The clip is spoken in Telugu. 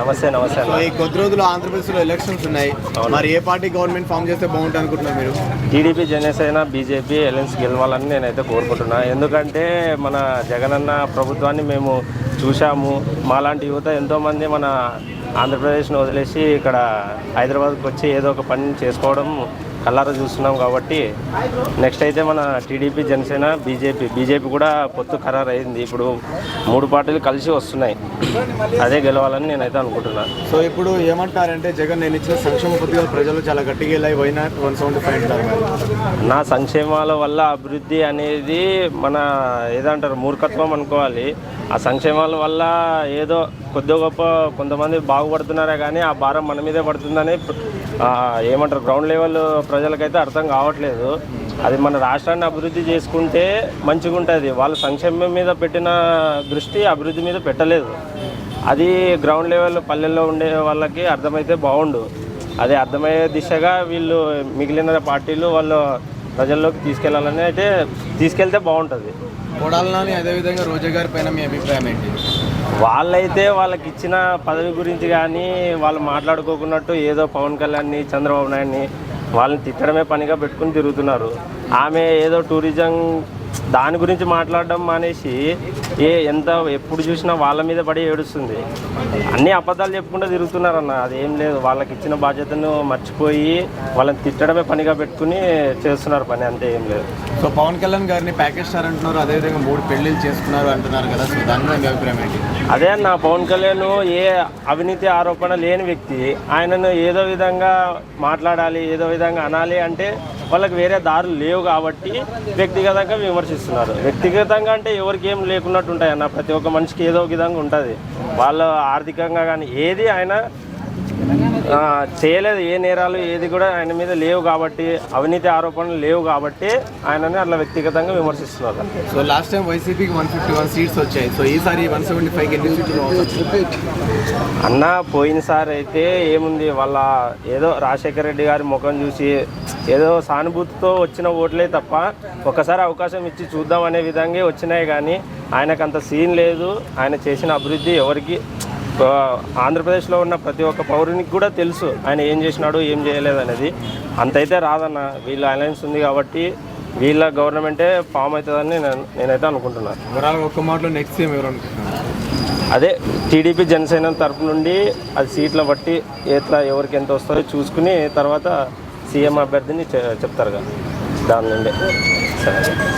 నమస్తే నమస్తే సో అన్న ఈ కొద్ది రోజులు ఆంధ్రప్రదేశ్లో ఎలక్షన్స్ ఉన్నాయి. మరి ఏ పార్టీ గవర్నమెంట్ ఫామ్ చేస్తే బాగుంటుంది అనుకుంటున్నారు మీరు? టీడీపీ జనసేన బీజేపీ ఎలయన్స్ గెలవాలని నేనైతే కోరుకుంటున్నా. ఎందుకంటే మన జగనన్న ప్రభుత్వాన్ని మేము చూసాము మాలాంటి యువత ఎంతోమంది మన ఆంధ్రప్రదేశ్ను వదిలేసి ఇక్కడ హైదరాబాద్కి వచ్చి ఏదో ఒక పని చేసుకోవడం కల్లారా చూస్తున్నాం కాబట్టి నెక్స్ట్ అయితే మన టీడీపీ జనసేన బీజేపీ. బీజేపీ కూడా పొత్తు ఖరారు అయింది ఇప్పుడు మూడు పార్టీలు కలిసి వస్తున్నాయి. అదే గెలవాలని నేనైతే అనుకుంటున్నాను సో ఇప్పుడు ఏమంటారంటే జగన్ నేను ఇచ్చిన సంక్షేమ పథకాలు ప్రజలు చాలా గట్టిగా వన్ సెవెంటీ ఫైవ్ నా సంక్షేమాల వల్ల అభివృద్ధి అనేది మన ఏదంటారు మూర్ఖత్వం అనుకోవాలి. ఆ సంక్షేమాల వల్ల ఏదో కొద్ది గొప్ప కొంతమంది బాగుపడుతున్నారే కానీ ఆ భారం మన మీదే పడుతుందని ఏమంటారు గ్రౌండ్ లెవెల్ ప్రజలకైతే అర్థం కావట్లేదు. అది మన రాష్ట్రాన్ని అభివృద్ధి చేసుకుంటే మంచిగా ఉంటుంది వాళ్ళు సంక్షేమం మీద పెట్టిన దృష్టి అభివృద్ధి మీద పెట్టలేదు. అది గ్రౌండ్ లెవెల్ పల్లెల్లో ఉండే వాళ్ళకి అర్థమైతే బాగుండు. అదే అర్థమయ్యే దిశగా వీళ్ళు మిగిలిన పార్టీలు వాళ్ళు ప్రజల్లోకి తీసుకెళ్ళాలని అయితే తీసుకెళ్తే బాగుంటుంది. కొడాలని అదేవిధంగా రోజా గారి పైన మీ అభిప్రాయం ఏంటి? వాళ్ళైతే వాళ్ళకి ఇచ్చిన పదవి గురించి కానీ వాళ్ళు మాట్లాడుకోకున్నట్టు ఏదో పవన్ కళ్యాణ్ని చంద్రబాబు నాయుడిని వాళ్ళని తిట్టడమే పనిగా పెట్టుకుని తిరుగుతున్నారు. ఆమె ఏదో టూరిజం దాని గురించి మాట్లాడడం మానేసి ఏ ఎంత ఎప్పుడు చూసినా వాళ్ళ మీద పడి ఏడుస్తుంది. అన్ని అబద్ధాలు చెప్పుకుంటూ తిరుగుతున్నారన్న అదేం లేదు. వాళ్ళకి ఇచ్చిన బాధ్యతను మర్చిపోయి వాళ్ళని తిట్టడమే పనిగా పెట్టుకుని చేస్తున్నారు పని అంతే ఏం లేదు. సో పవన్ కళ్యాణ్ గారిని ప్యాకేజ్ స్టార్ అంటున్నారు అదేవిధంగా మూడు పెళ్ళిళ్ళు చేసుకున్నారు అంటున్నారు కదా సో దాని మీద అభిప్రాయం ఏంటి? అదే అన్న పవన్ కళ్యాణ్ ఏ అవినీతి ఆరోపణ లేని వ్యక్తి ఆయనను ఏదో విధంగా మాట్లాడాలి ఏదో విధంగా అనాలి అంటే వాళ్ళకి వేరే దారులు లేవు కాబట్టి వ్యక్తిగతంగా విమర్శిస్తున్నారు. వ్యక్తిగతంగా అంటే ఎవరికి ఏం లేకున్నట్టు ఉంటాయి అన్న ప్రతి ఒక్క మనిషికి ఏదో ఒక విధంగా ఉంటుంది. వాళ్ళు ఆర్థికంగా కానీ ఏది ఆయన చేయలేదు ఏ నేరాలు ఏది కూడా ఆయన మీద లేవు కాబట్టి అవినీతి ఆరోపణలు లేవు కాబట్టి ఆయనని అట్లా వ్యక్తిగతంగా విమర్శిస్తున్నారు. సో లాస్ట్ టైం వైసీపీకి వన్ ఫిఫ్టీ వన్ సీట్స్ వచ్చాయి. సో ఈసారి వన్ సెవెంటీ ఫైవ్కి ఎన్ని సీట్లు అన్న పోయినసారి అయితే ఏముంది వాళ్ళ ఏదో రాజశేఖర రెడ్డి గారి ముఖం చూసి ఏదో సానుభూతితో వచ్చిన ఓట్లే తప్ప ఒకసారి అవకాశం ఇచ్చి చూద్దాం అనే విధంగా వచ్చినాయి కానీ ఆయనకు అంత సీన్ లేదు. ఆయన చేసిన అభివృద్ధి ఎవరికి ఆంధ్రప్రదేశ్లో ఉన్న ప్రతి ఒక్క పౌరునికి కూడా తెలుసు ఆయన ఏం చేసినాడు ఏం చేయలేదు అనేది. అంతైతే రాదన్న వీళ్ళ అలయన్స్ ఉంది కాబట్టి వీళ్ళ గవర్నమెంటే ఫామ్ అవుతుందని నేను నేనైతే అనుకుంటున్నాను ఓవరాల్ ఒక్క మాటలో నెక్స్ట్ సీఎం ఎవరు అదే టీడీపీ జనసేన తరపు నుండి అది సీట్ల బట్టి ఎట్లా ఎవరికి ఎంత వస్తుందో చూసుకుని తర్వాత సీఎం అభ్యర్థిని చె- దాని నుండి. సరే.